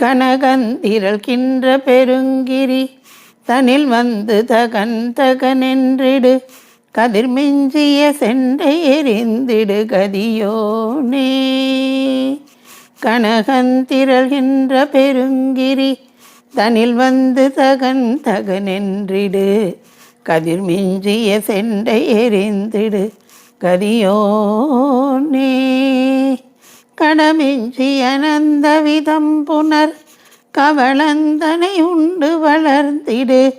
கனகந்திரள்கின்ற பெருங்கிரி தனில் வந்து தகன் தகனென்றிடு கதிர்மிஞ்சிய செண்டை எரிந்திடு கதியோனே. கனகந்திரள்கின்ற பெருங்கிரி தனில் வந்து தகன் தகனென்றிடு கதிர்மிஞ்சிய செண்டை எரிந்திடு கதியோனே. கடமின்றி அனந்த விதம் புனர் கவளந்தனை உண்டு வளர்ந்திடு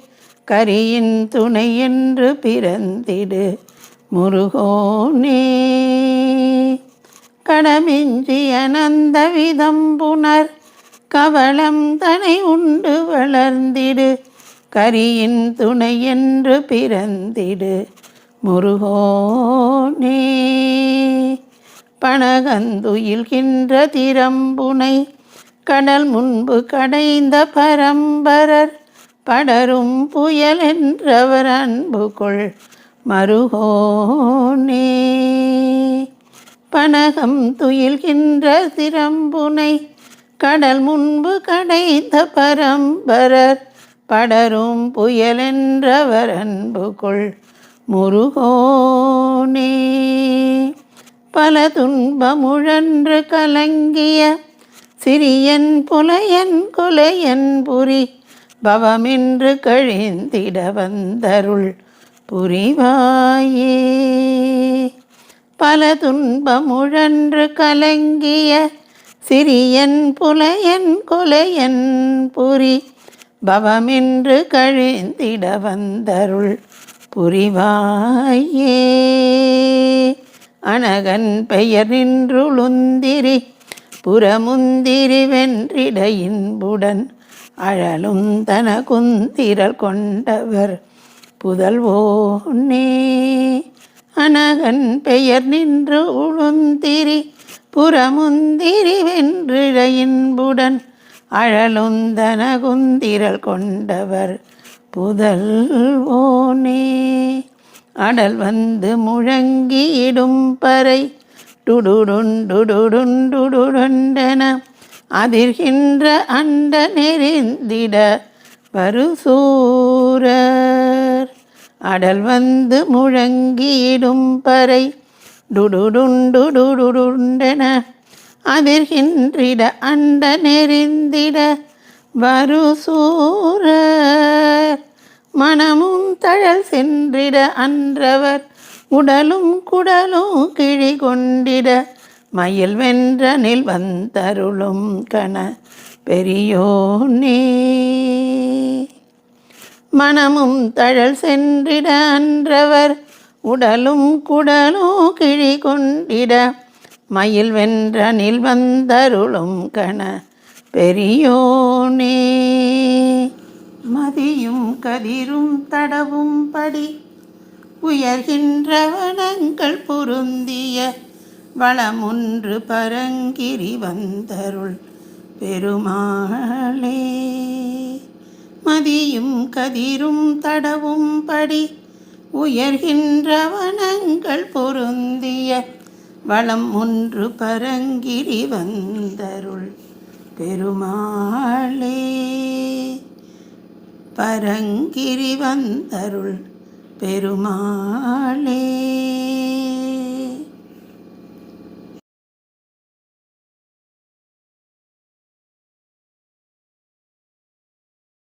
கரியின் துணை என்று பிறந்திடு முருகோனே. கடமின்றி அனந்த விதம் புனர் கவளம் தனை உண்டு வளர்ந்திடு கரியின் துணை என்று பிறந்திடு முருகோனே. பணகந்துயில்கின்ற திறம்புனை கடல் முன்பு கடைந்த பரம்பரர் படரும் புயல் என்றவர் அன்பு கொள் மருகோனே. பனகம் துயில்கின்ற திறம்புனை கடல் முன்பு கடைந்த பரம்பரர் படரும் புயலென்றவர் அன்பு கொள் முருகோனே. பல துன்பமுழன்று கலங்கிய சிறியன் புலையன் குலையன் புரி பவமென்று கழிந்திட வந்தருள் புரிவாயே. பல துன்பமுழன்று கலங்கிய சிறியன் புலையன் கொலையன் புரி பவமென்று கழிந்திட வந்தருள் புரிவாயே. அனகன் பெயர் நின்றுளுந்திரி புறமுந்திரி வென்றிடையின்புடன் அழலும் தன குந்திரல் கொண்டவர் புதல்வோனே. அனகன் பெயர் நின்று உளுந்திரி புறமுந்திரி வென்றிடையின்புடன் அழலுந்தன குந்திரல் கொண்டவர் புதல்வோனே. அடல் வந்து முழங்கிடும் பறை. டுடுடுண்டுடுடுண்டுடுண்டன அதிர்கின்ற அண்ட நெறிந்திட பருசூரர் அடல் வந்து முழங்கிடும் பறை. டுடுடுண்டுடுடுண்டன அதிர்கின்றிட அண்ட நெறிந்திட வருசூரர். மனமும் தழல் சென்றிட அன்றவர் உடலும் குடலும் கிழி கொண்டிட மயில் வென்றனில் வந்தருளும் கண பெரியோனே. மனமும் தழல் சென்றிட அன்றவர் உடலும் குடலும் கிழி கொண்டிட மயில் வென்றனில் வந்தருளும் கண பெரியோனே. மதியும் கதிரும் தடவும் படி. உயர்கின்ற வனங்கள் பொருந்திய வளமொன்று பரங்கிரி வந்தருள் பெருமாளே. மதியும் கதிரும் தடவும் படி. உயர்கின்ற வனங்கள் பொருந்திய வளம் ஒன்று பரங்கிரி வந்தருள் பெருமாளே. பரங்கிரி வந்தருள் பெருமாளே.